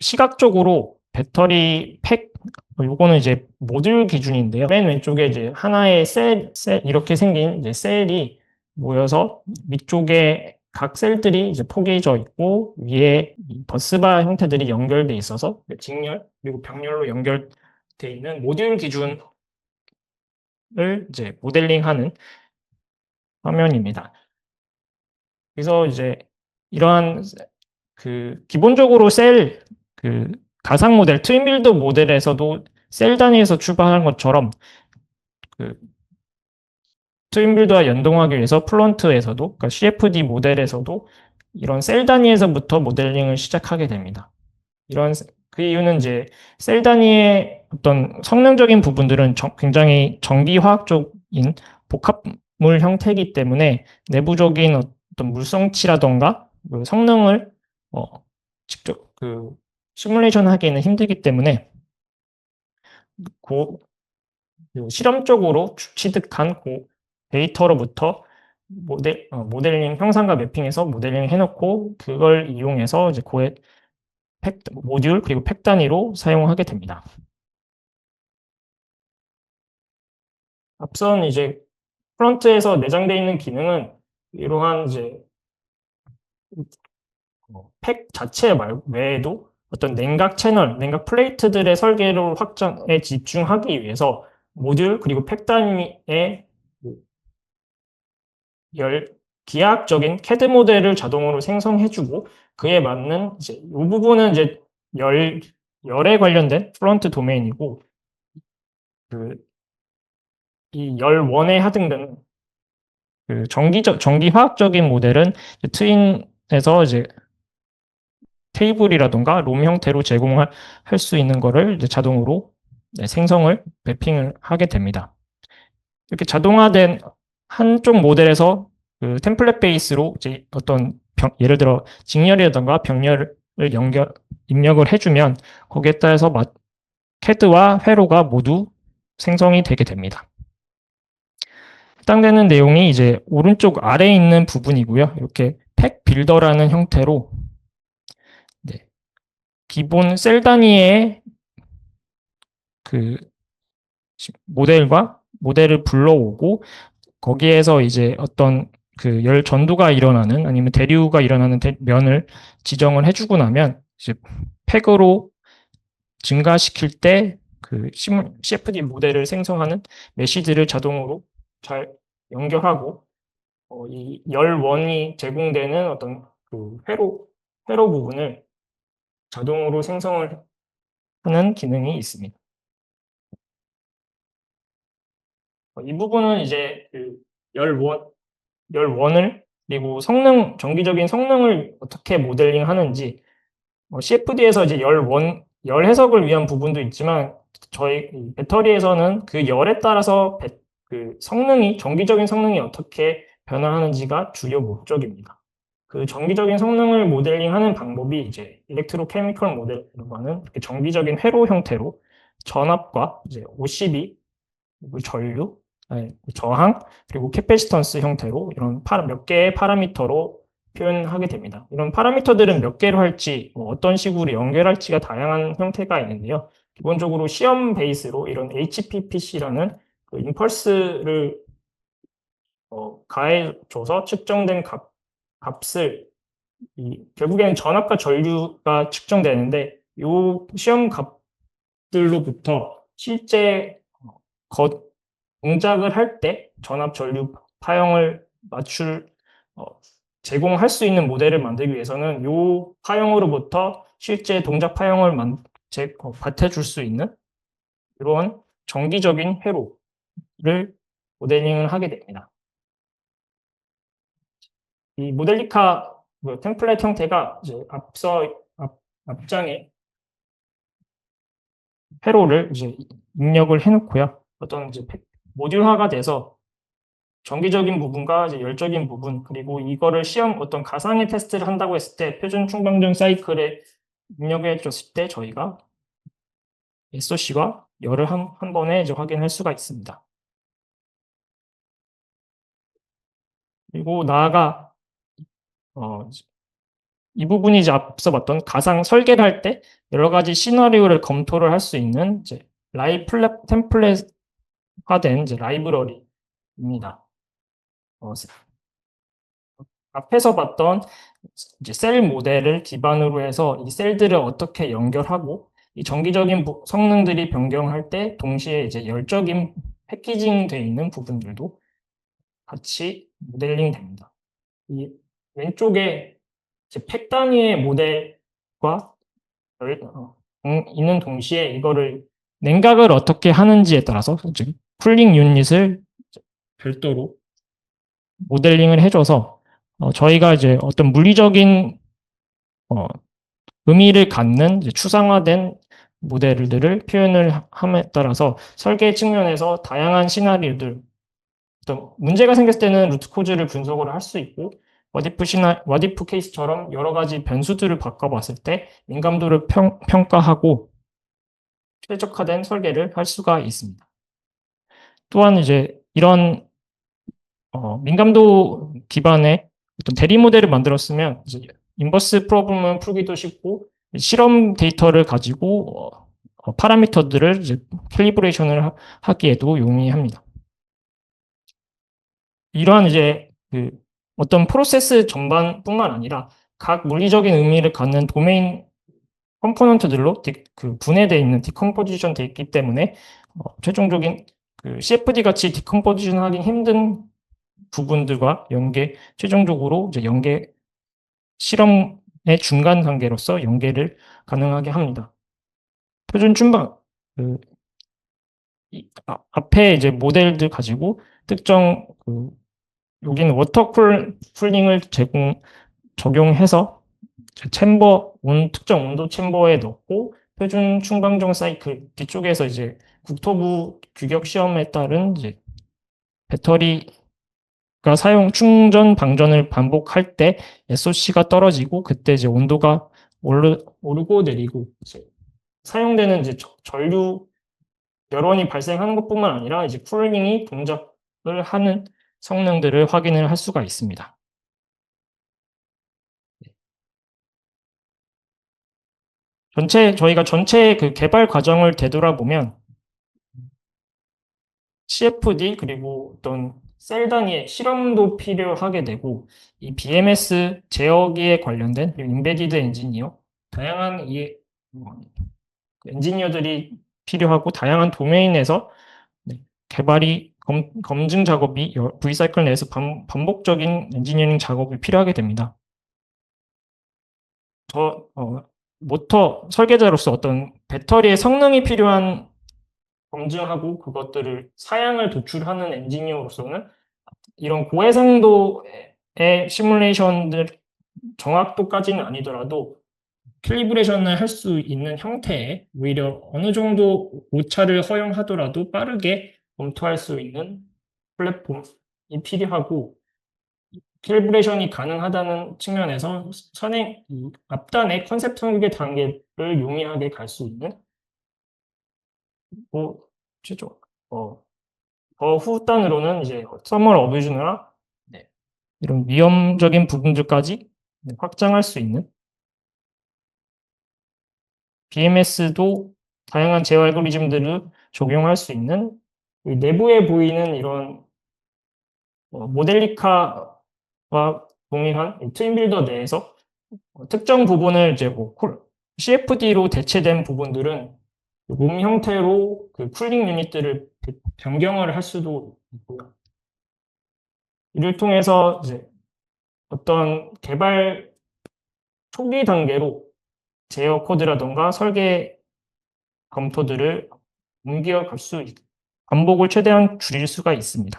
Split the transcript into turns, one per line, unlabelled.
시각적으로 배터리 팩 요거는 이제 모듈 기준인데요. 맨 왼쪽에 이제 하나의 셀, 셀 이렇게 생긴 이제 셀이 모여서 위쪽에 각 셀들이 이제 포개져 있고 위에 이 버스바 형태들이 연결돼 있어서 직렬 그리고 병렬로 연결돼 있는 모듈 기준을 이제 모델링하는 화면입니다. 그래서 이제 이러한 그 기본적으로 셀 그 가상 모델 트윈빌드 모델에서도 셀 단위에서 출발한 것처럼 그 트윈빌드와 연동하기 위해서 플런트에서도 그러니까 CFD 모델에서도 이런 셀 단위에서부터 모델링을 시작하게 됩니다. 이런 세- 그 이유는 이제 셀 단위의 어떤 성능적인 부분들은 정- 굉장히 전기화학적인 복합물 형태이기 때문에 내부적인 어떤 물성치라던가 그 성능을 어, 직접 그 시뮬레이션 하기에는 힘들기 때문에 고, 그 실험적으로 취득한 고 데이터로부터 모델, 어, 모델링 형상과 매핑해서 모델링 해놓고 그걸 이용해서 이제 고의 팩, 모듈 그리고 팩 단위로 사용하게 됩니다. 앞선 이제 프론트에서 내장되어 있는 기능은 이러한 이제 어, 팩 자체 말 외에도 어떤 냉각 채널, 냉각 플레이트들의 설계를 확장에 집중하기 위해서 모듈 그리고 팩 단위의 그열 기하학적인 CAD 모델을 자동으로 생성해주고 그에 맞는 이제 이 부분은 이제 열 열에 관련된 프론트 도메인이고 그 이 열원에 하등되는 그 전기적 전기화학적인 모델은 트윈에서 이제 테이블이라던가 롬 형태로 제공할 할수 있는 거를 자동으로 네, 생성을 매핑을 하게 됩니다. 이렇게 자동화된 한쪽 모델에서 그 템플릿 베이스로 이제 어떤 병- 예를 들어 직렬이라던가 병렬을 연결 입력을 해주면 거기에 따라서 마- CAD와 회로가 모두 생성이 되게 됩니다. 해당되는 내용이 이제 오른쪽 아래에 있는 부분이고요. 이렇게 팩 빌더라는 형태로 네, 기본 셀 단위의 그 시- 모델과 모델을 불러오고 거기에서 이제 어떤 그 열 전도가 일어나는 아니면 대류가 일어나는 대- 면을 지정을 해주고 나면 이제 팩으로 증가시킬 때 그 CFD 모델을 생성하는 메시지를 자동으로 잘 연결하고 어, 이 열원이 제공되는 어떤 그 회로 회로 부분을 자동으로 생성을 하는 기능이 있습니다. 어, 이 부분은 이제 그 열원 열원을 그리고 성능 정기적인 성능을 어떻게 모델링 하는지 어, CFD에서 이제 열원 열 해석을 위한 부분도 있지만 저희 이 배터리에서는 그 열에 따라서 배- 그 성능이 정기적인 성능이 어떻게 변화하는지가 주요 목적입니다. 그 정기적인 성능을 모델링하는 방법이 이제 일렉트로케미컬 모델이라고 하는 정기적인 회로 형태로 전압과 이제 OCB 전류, 아니, 저항 그리고 캐패시턴스 형태로 이런 파- 몇 개의 파라미터로 표현하게 됩니다. 이런 파라미터들은 몇 개로 할지, 뭐 어떤 식으로 연결할지가 다양한 형태가 있는데요. 기본적으로 시험 베이스로 이런 HPPC라는 그 임펄스를 어, 가해줘서 측정된 값, 값을 이, 결국에는 전압과 전류가 측정되는데 이 시험 값들로부터 실제 어, 거, 동작을 할 때 전압 전류 파형을 맞출 어, 제공할 수 있는 모델을 만들기 위해서는 이 파형으로부터 실제 동작 파형을 만, 제, 어, 받쳐줄 수 있는 이런 정기적인 회로를 모델링을 하게 됩니다. 이 모델리카 그 템플릿 형태가 이제 앞서 앞, 앞장에 회로를 이제 입력을 해놓고요. 어떤 이제 팩- 모듈화가 돼서 정기적인 부분과 이제 열적인 부분 그리고 이거를 시험 어떤 가상의 테스트를 한다고 했을 때 표준 충방전 사이클에 입력해 줬을 때 저희가 SOC와 열을 한, 한 번에 이제 확인할 수가 있습니다. 그리고 나아가 어, 이 부분이 이제 앞서 봤던 가상 설계를 할 때 여러 가지 시나리오를 검토를 할 수 있는 이제 라이 플랫 템플릿화된 이제 라이브러리입니다. 어, 앞에서 봤던 이제 셀 모델을 기반으로 해서 이 셀들을 어떻게 연결하고 이 정기적인 부- 성능들이 변경할 때 동시에 이제 열적인 패키징 되어 있는 부분들도 같이 모델링 됩니다. 이 왼쪽에 이제 팩 단위의 모델과 열- 어, 음, 있는 동시에 이거를 냉각을 어떻게 하는지에 따라서 즉 쿨링 유닛을 별도로 모델링을 해줘서 어, 저희가 이제 어떤 물리적인 어, 의미를 갖는 추상화된 모델들을 표현을 함에 따라서 설계 측면에서 다양한 시나리오들 어떤 문제가 생겼을 때는 루트 코즈를 분석을 할 수 있고 와디프 시나 와디프 케이스처럼 여러 가지 변수들을 바꿔봤을 때 민감도를 평, 평가하고 최적화된 설계를 할 수가 있습니다. 또한 이제 이런 어, 민감도 기반의 어떤 대리 모델을 만들었으면 이제 인버스 프로블럼을 풀기도 쉽고 실험 데이터를 가지고 어, 어, 파라미터들을 이제 캘리브레이션을 하- 하기에도 용이합니다. 이러한 이제 그 어떤 프로세스 전반뿐만 아니라 각 물리적인 의미를 갖는 도메인 컴포넌트들로 디- 그 분해되어 있는 디컴포지션 되어 있기 때문에 어, 최종적인 그 CFD 같이 디컴포지션 하기 힘든 부분들과 연계 최종적으로 이제 연계 실험의 중간 단계로서 연계를 가능하게 합니다. 표준 춘방 그 이- 아, 앞에 이제 모델들 가지고 특정 그 여기는 워터 쿨 쿨링을 제공 적용해서 챔버 온 특정 온도 챔버에 넣고 표준 충방정 사이클 뒤쪽에서 이제 국토부 규격 시험에 따른 이제 배터리가 사용 충전 방전을 반복할 때 SOC가 떨어지고 그때 이제 온도가 오르, 오르고 내리고 이제 사용되는 이제 저- 전류 열원이 발생하는 것뿐만 아니라 이제 쿨링이 동작을 하는 성능들을 확인을 할 수가 있습니다. 전체 저희가 전체 그 개발 과정을 되돌아보면 CFD 그리고 어떤 셀 단위의 실험도 필요하게 되고 이 BMS 제어기에 관련된 인베디드 엔지니어 다양한 이 어, 엔지니어들이 필요하고 다양한 도메인에서 네, 개발이 검, 검증 작업이 여- V사이클 내에서 반, 반복적인 엔지니어링 작업이 필요하게 됩니다. 저 어, 모터 설계자로서 어떤 배터리의 성능이 필요한 검증하고 그것들을 사양을 도출하는 엔지니어로서는 이런 고해상도의 시뮬레이션들 정확도까지는 아니더라도 캘리브레이션을 할 수 있는 형태의 오히려 어느 정도 오차를 허용하더라도 빠르게 검토할 수 있는 플랫폼이 필요하고 캘리브레이션이 가능하다는 측면에서 선행 이 앞단의 컨셉 설계 단계를 용이하게 갈 수 있는 뭐 최종 어, 더 후단으로는 이제 서멀 어뷰즈나 네, 이런 위험적인 부분들까지 네, 확장할 수 있는 BMS도 다양한 제어 알고리즘들을 적용할 수 있는 이 내부에 보이는 이런 어, 모델리카와 동일한 이 트윈빌더 내에서 어, 특정 부분을 이제 뭐 쿨- CFD로 대체된 부분들은 몸 형태로 그 쿨링 유닛들을 그 변경을 할 수도 있고요. 이를 통해서 이제 어떤 개발 초기 단계로 제어 코드라던가 설계 검토들을 옮겨갈 수 있, 반복을 최대한 줄일 수가 있습니다.